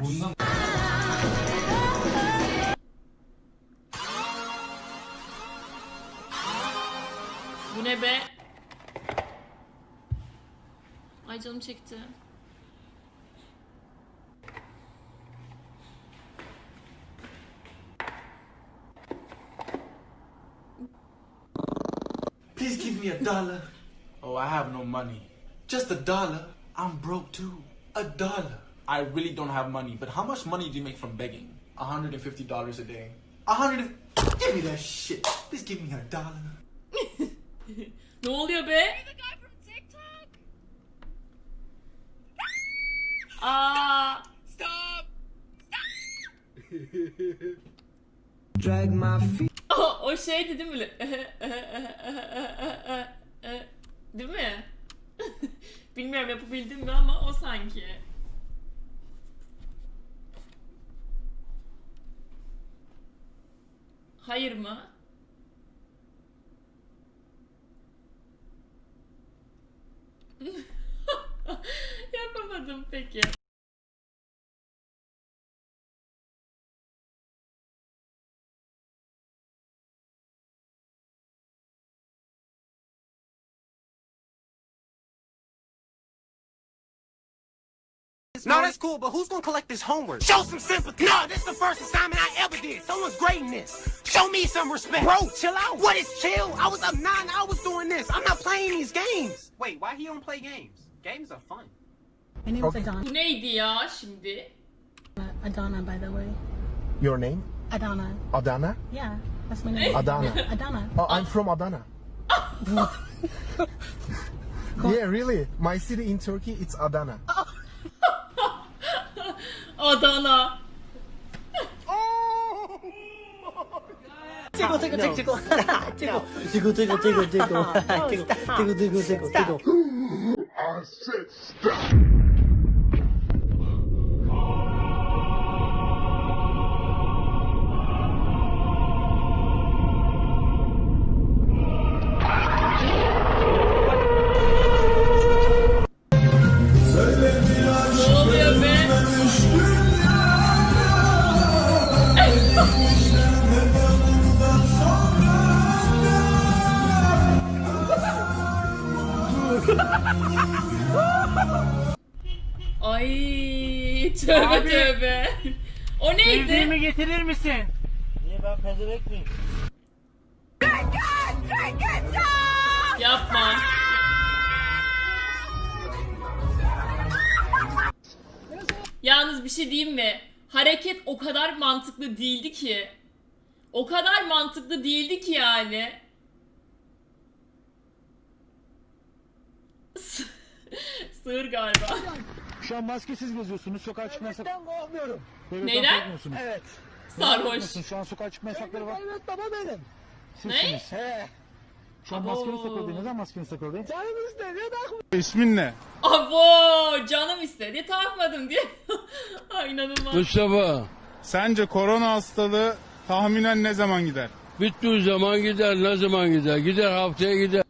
Bundan Bu ne be? Ay canım çekti. Please give me a dollar. Oh, I have no money. Just a dollar. I'm broke too. A dollar. I really don't have money, but how much money do you make from begging? $150 a day. A hundred and... Give me that shit. Please give me a dollar. Ne oluyor be? Aa, Drag my feet. o, o şeydi değil mi? değil mi? Bilmiyorum yapabildim mi ama o sanki. Hayır mı? Yapamadım peki. No, that's cool, but who's gonna collect this homework? Show some sympathy. No, this is the first assignment I ever did. Someone's grading this. Show me some respect. Bro, chill out. What is chill? I was up nine hours doing this. I'm not playing these games. Wait, why he don't play games? Games are fun. My name is Adana. Bu neydi ya şimdi? Adana, by the way. Your name? Adana. Adana? Yeah, that's my name. Eh? Adana. Adana. Oh, I'm oh. from Adana. yeah, really. My city in Turkey, it's Adana. Oh, 个这个这个这个这个这个这个这个这个这个这个这个这个这个这个。Ne Tövbe tövbe. O neydi? getirir misin? Niye ben pezevenk miyim? Yapma. Yalnız bir şey diyeyim mi? Hareket o kadar mantıklı değildi ki. O kadar mantıklı değildi ki yani. Sığır galiba. Şu an maskesiz geziyorsunuz. Sokağa çıkma yasak. Ben korkmuyorum. Devletten Neyden? korkmuyorsunuz. Evet. Sarhoş. Korkmuyorsunuz. Şu an sokağa çıkma yasakları var. Evet baba benim. Sizsiniz. He. Şu an Abo. maskeniz takıldı. Ne zaman maskeniz takıldı? Canım istedi bak. İsmin ne? Abo canım istedi takmadım diye. Ay inanılmaz. Mustafa, Sence korona hastalığı tahminen ne zaman gider? bittiği zaman gider, ne zaman gider? Gider haftaya gider.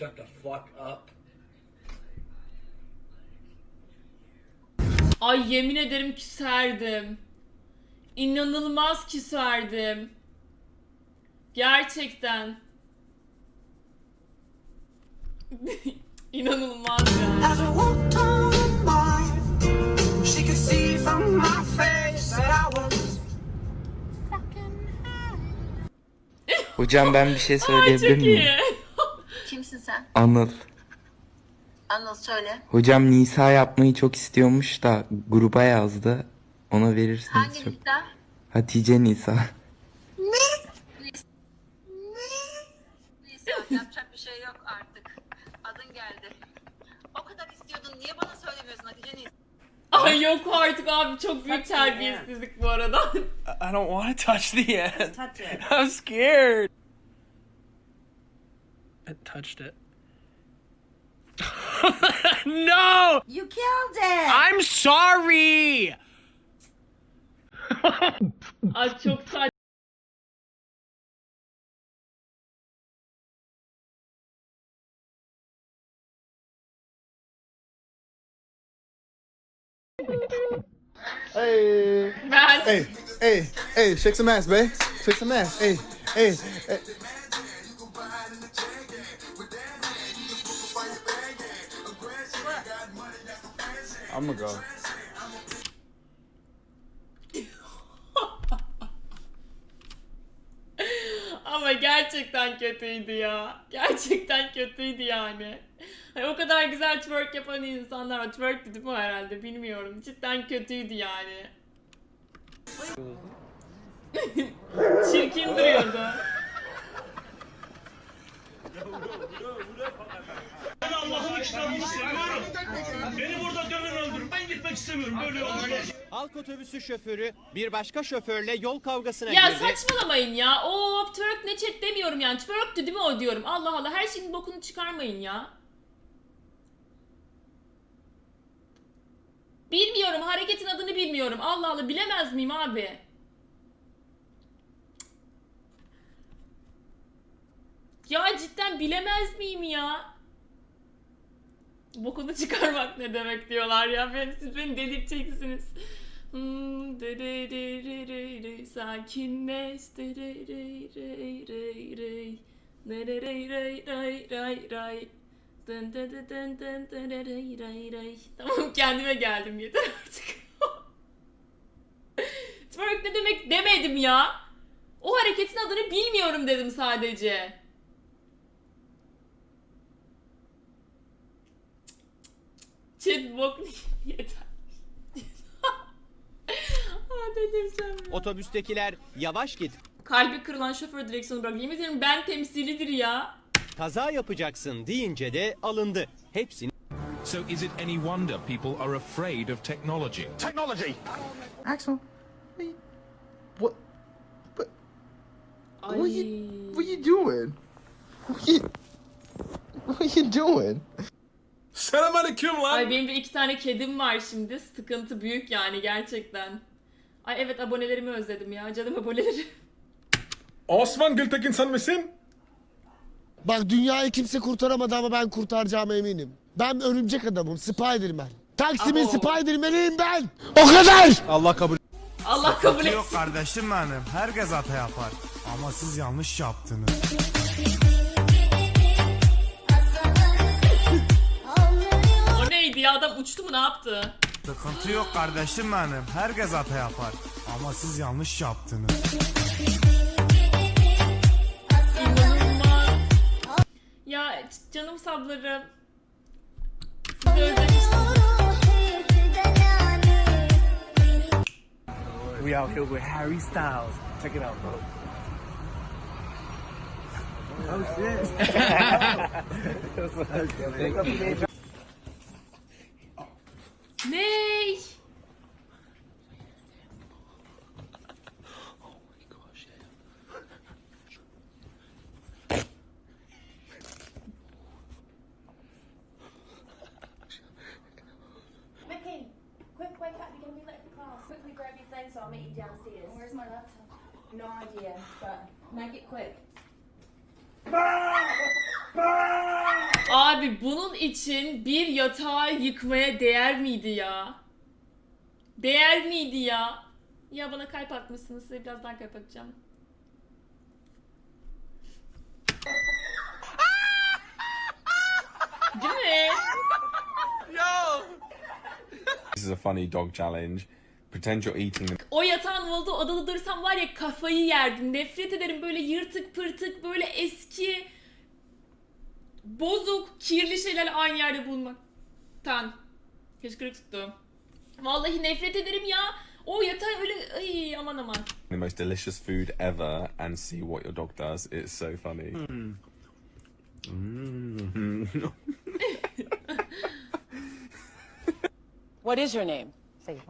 Shut the fuck up. Ay yemin ederim ki küserdim. İnanılmaz ki küserdim. Gerçekten. İnanılmaz yani. Hocam ben bir şey Ay çok söyleyebilir miyim? iyi. Sen? Anıl. Anıl söyle. Hocam Nisa yapmayı çok istiyormuş da gruba yazdı. Ona verirsiniz Hangi çok. Nisa? Hatice Nisa. Nisa yapacak bir şey yok artık. Adın geldi. O kadar istiyordun niye bana söylemiyorsun Hatice Nisa? Ay yok artık abi çok büyük terbiyesizlik bu arada. I don't want to touch the end. Touch it. I'm scared. I touched it. no! You killed it. I'm sorry! Ay çok saçma. Hey, Ben hey, hey, hey, shake some ass, babe. Shake some ass. Hey, hey, hey. I'm gonna go. Ama gerçekten kötüydü ya. Gerçekten kötüydü yani. Hani o kadar güzel twerk yapan insanlar var. Twerk dedim o herhalde bilmiyorum. Cidden kötüydü yani. Çirkin duruyordu. Halk otobüsü şoförü bir başka şoförle yol kavgasına Ya girdi. saçmalamayın ya. Oo twerk ne chat demiyorum yani. Twerktü değil mi o diyorum. Allah Allah her şeyin bokunu çıkarmayın ya. Bilmiyorum hareketin adını bilmiyorum. Allah Allah bilemez miyim abi? Ya cidden bilemez miyim ya? Bokunu çıkarmak ne demek diyorlar ya. Ben, siz beni delirteceksiniz. Hmm, sakinleş dererererey, ray, ray, ray. Dın dın dın dın dın dın ray, ray, ray. Tamam kendime geldim yeter artık. Twerk ne demek demedim ya. O hareketin adını bilmiyorum dedim sadece. Chat bok yeter. Aa delireceğim ya. Otobüstekiler yavaş git. Kalbi kırılan şoför direksiyonu bırak. Yemin ederim ben temsilidir ya. Kaza yapacaksın deyince de alındı. Hepsini So is it any wonder people are afraid of technology? Technology! Axel, what? What? What are you? What are you doing? What are you? What are you doing? Selamünaleyküm lan! Ay benim de iki tane kedim var şimdi. Sıkıntı büyük yani gerçekten. Ay evet abonelerimi özledim ya. Canım abonelerim. Osman Gültekin sen misin? Bak dünyayı kimse kurtaramadı ama ben kurtaracağıma eminim. Ben örümcek adamım, Spiderman. Taksim'in Abo. Spiderman'iyim ben. O kadar. Allah kabul. Allah kabul etsin. kardeşim benim. Herkes hata yapar. Ama siz yanlış yaptınız. Adam uçtu mu ne yaptı? Sıkıntı yok kardeşim benim. Herkes hata yapar. Ama siz yanlış yaptınız. İnanılmaz. Ya canım sablarım. Sizi özlemiştim. We out here with Harry Styles. Check it out, bro. Oh shit. you downstairs. Where's my laptop? No idea, but make it quick. Abi bunun için bir yatağı yıkmaya değer miydi ya? Değer miydi ya? Ya bana kalp atmışsınız. Size birazdan kalp atacağım. Değil mi? This is a funny dog challenge. Pretend you're eating the O yatağın olduğu odada dursam var ya kafayı yerdim. Nefret ederim böyle yırtık pırtık böyle eski bozuk kirli şeyler aynı yerde bulmaktan. Hıçkırık tuttu. Vallahi nefret ederim ya. O yatağı öyle ay aman aman. the most delicious food ever and see what your dog does. It's so funny. What is your name?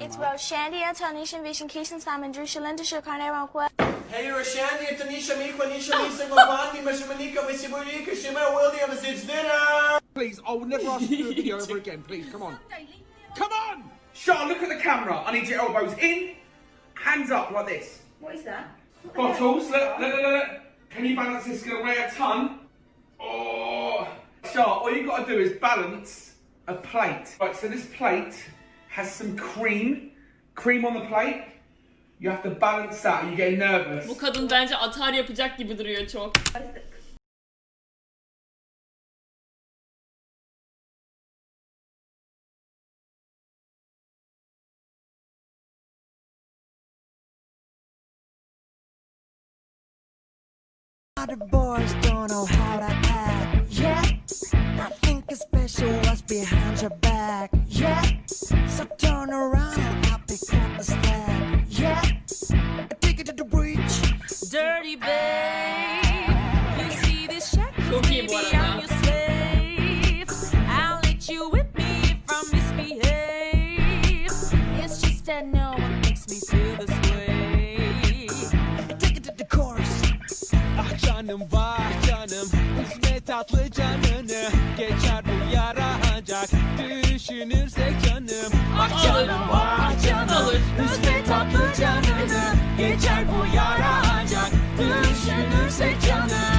It's Roshandy, Antonisha, Vision, Keishan, Simon, Drew, Shalinda, Shakane, Ronquest. Hey Roshandia, Tanisha, Mikwa, Nisha, Lisa, Mavandi, Mashamanika, Mishimurika, Shima, Williams, it's dinner! Please, I will never ask you to do a video ever again. Please, come on. Come on! Shaw, look at the camera. I need your elbows in, hands up like this. What is that? Bottles, look, look, look, look. Can you balance this? It's gonna weigh a ton. Oh, Shaw, all you gotta do is balance a plate. Right, so this plate has some cream, cream on the plate. You have to balance that. You're getting nervous. Bu kadın bence atar yapacak gibi duruyor çok. The boys don't know how to act. Yeah, I think it's special what's behind your back. Yeah, canım vah canım. Üzme tatlı canını Geçer bu yara ancak Düşünürsek canım. Ah canım vah canım. Üzme tatlı canını Geçer bu yara ancak Düşünürsek canım.